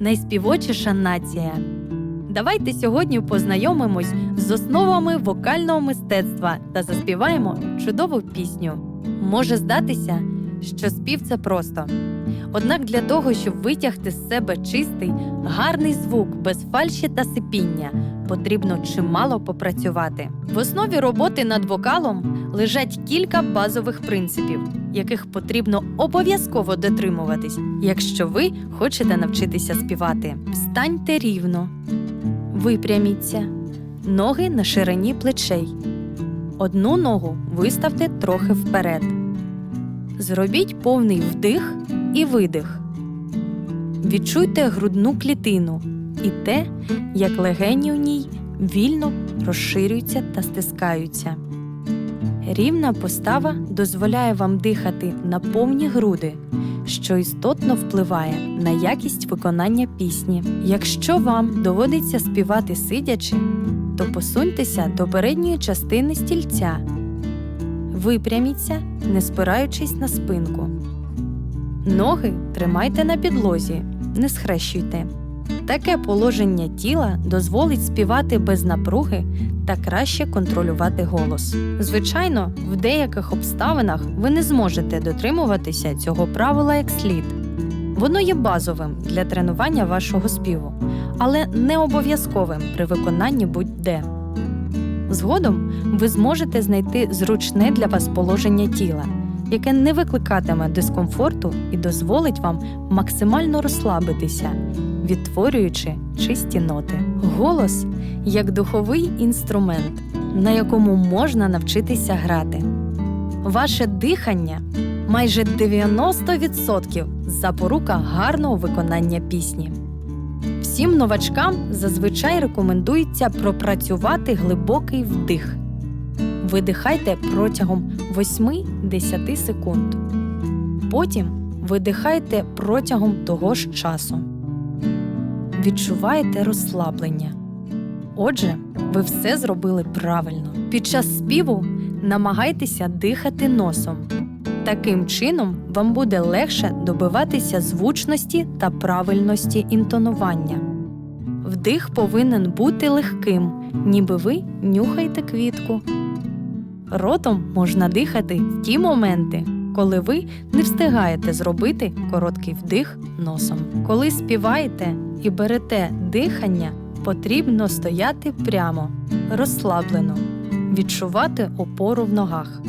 найспівочіша нація. Давайте сьогодні познайомимось з основами вокального мистецтва та заспіваємо чудову пісню. Може здатися, що спів це просто. Однак для того, щоб витягти з себе чистий, гарний звук без фальші та сипіння, потрібно чимало попрацювати. В основі роботи над вокалом лежать кілька базових принципів, яких потрібно обов'язково дотримуватись, якщо ви хочете навчитися співати. Встаньте рівно, випряміться, ноги на ширині плечей. Одну ногу виставте трохи вперед. Зробіть повний вдих і видих. Відчуйте грудну клітину і те, як легені у ній вільно розширюються та стискаються. Рівна постава дозволяє вам дихати на повні груди, що істотно впливає на якість виконання пісні. Якщо вам доводиться співати сидячи, то посуньтеся до передньої частини стільця. Випряміться, не спираючись на спинку. Ноги тримайте на підлозі, не схрещуйте. Таке положення тіла дозволить співати без напруги та краще контролювати голос. Звичайно, в деяких обставинах ви не зможете дотримуватися цього правила як слід. Воно є базовим для тренування вашого співу, але не обов'язковим при виконанні будь-де. Згодом ви зможете знайти зручне для вас положення тіла, яке не викликатиме дискомфорту і дозволить вам максимально розслабитися, відтворюючи чисті ноти. Голос як духовий інструмент, на якому можна навчитися грати. Ваше дихання майже 90% запорука гарного виконання пісні. Всім новачкам зазвичай рекомендується пропрацювати глибокий вдих. Видихайте протягом 8-10 секунд. Потім видихайте протягом того ж часу. Відчуваєте розслаблення. Отже, ви все зробили правильно. Під час співу намагайтеся дихати носом. Таким чином вам буде легше добиватися звучності та правильності інтонування. Вдих повинен бути легким, ніби ви нюхаєте квітку. Ротом можна дихати в ті моменти, коли ви не встигаєте зробити короткий вдих носом. Коли співаєте і берете дихання, потрібно стояти прямо, розслаблено, відчувати опору в ногах.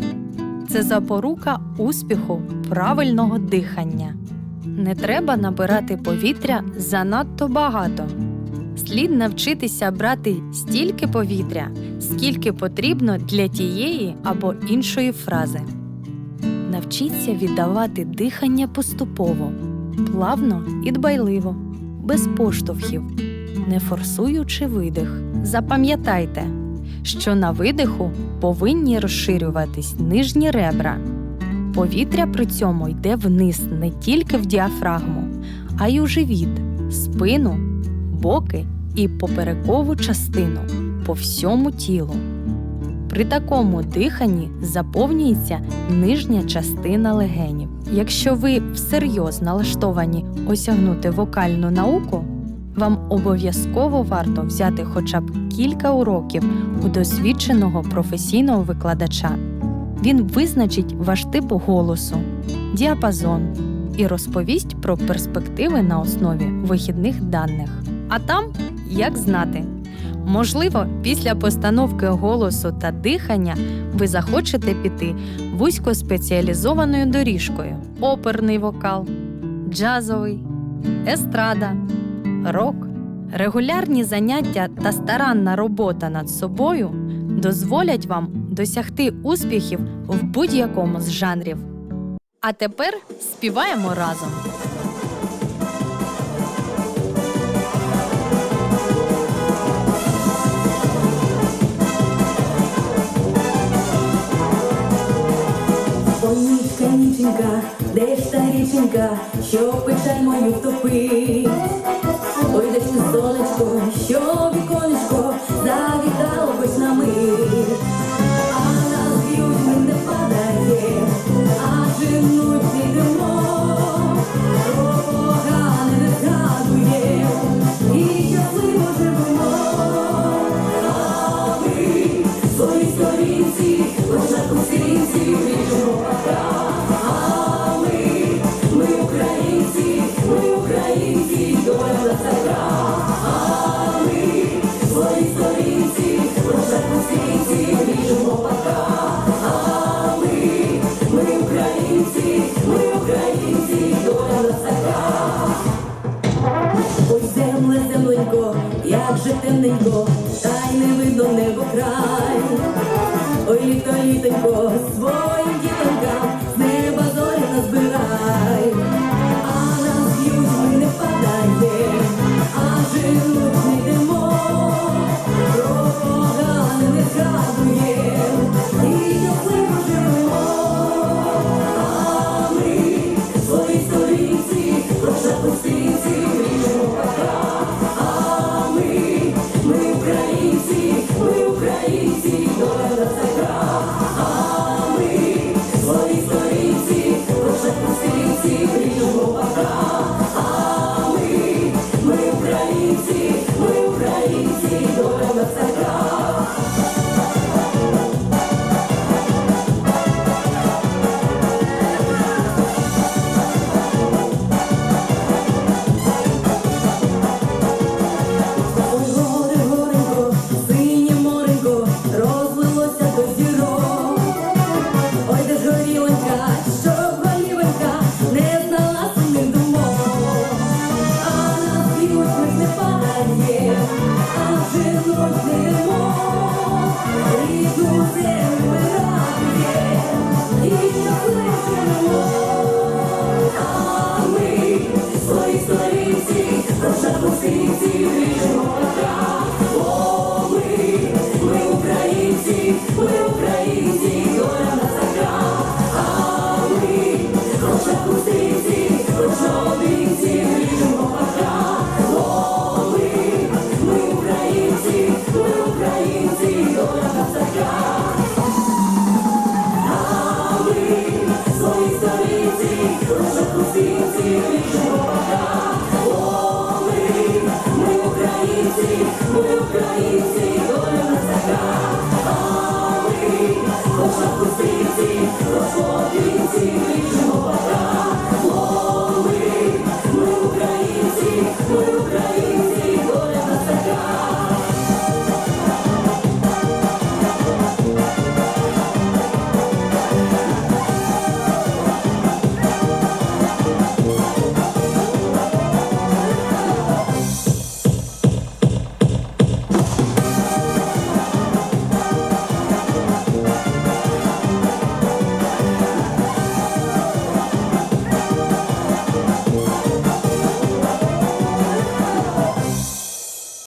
Це запорука успіху правильного дихання. Не треба набирати повітря занадто багато. Слід навчитися брати стільки повітря, скільки потрібно для тієї або іншої фрази. Навчіться віддавати дихання поступово, плавно і дбайливо, без поштовхів, не форсуючи видих. Запам'ятайте, що на видиху повинні розширюватись нижні ребра. Повітря при цьому йде вниз не тільки в діафрагму, а й у живіт, спину, боки і поперекову частину по всьому тілу. При такому диханні заповнюється нижня частина легенів. Якщо ви всерйоз налаштовані осягнути вокальну науку, вам обов'язково варто взяти хоча б кілька уроків у досвідченого професійного викладача. Він визначить ваш тип голосу, діапазон і розповість про перспективи на основі вихідних даних. А там як знати. Можливо, після постановки голосу та дихання ви захочете піти вузькоспеціалізованою доріжкою: оперний вокал, джазовий, естрада, рок. Регулярні заняття та старанна робота над собою дозволять вам досягти успіхів в будь-якому з жанрів. А тепер співаємо разом. Ніченька, де ж та річенька, що печаль мою втопить? Ой, де ж сонечко, що віконечко, завітало тятенько, та й не видно небо край. Ой, літо, літенько, своїм дітонькам Gracias.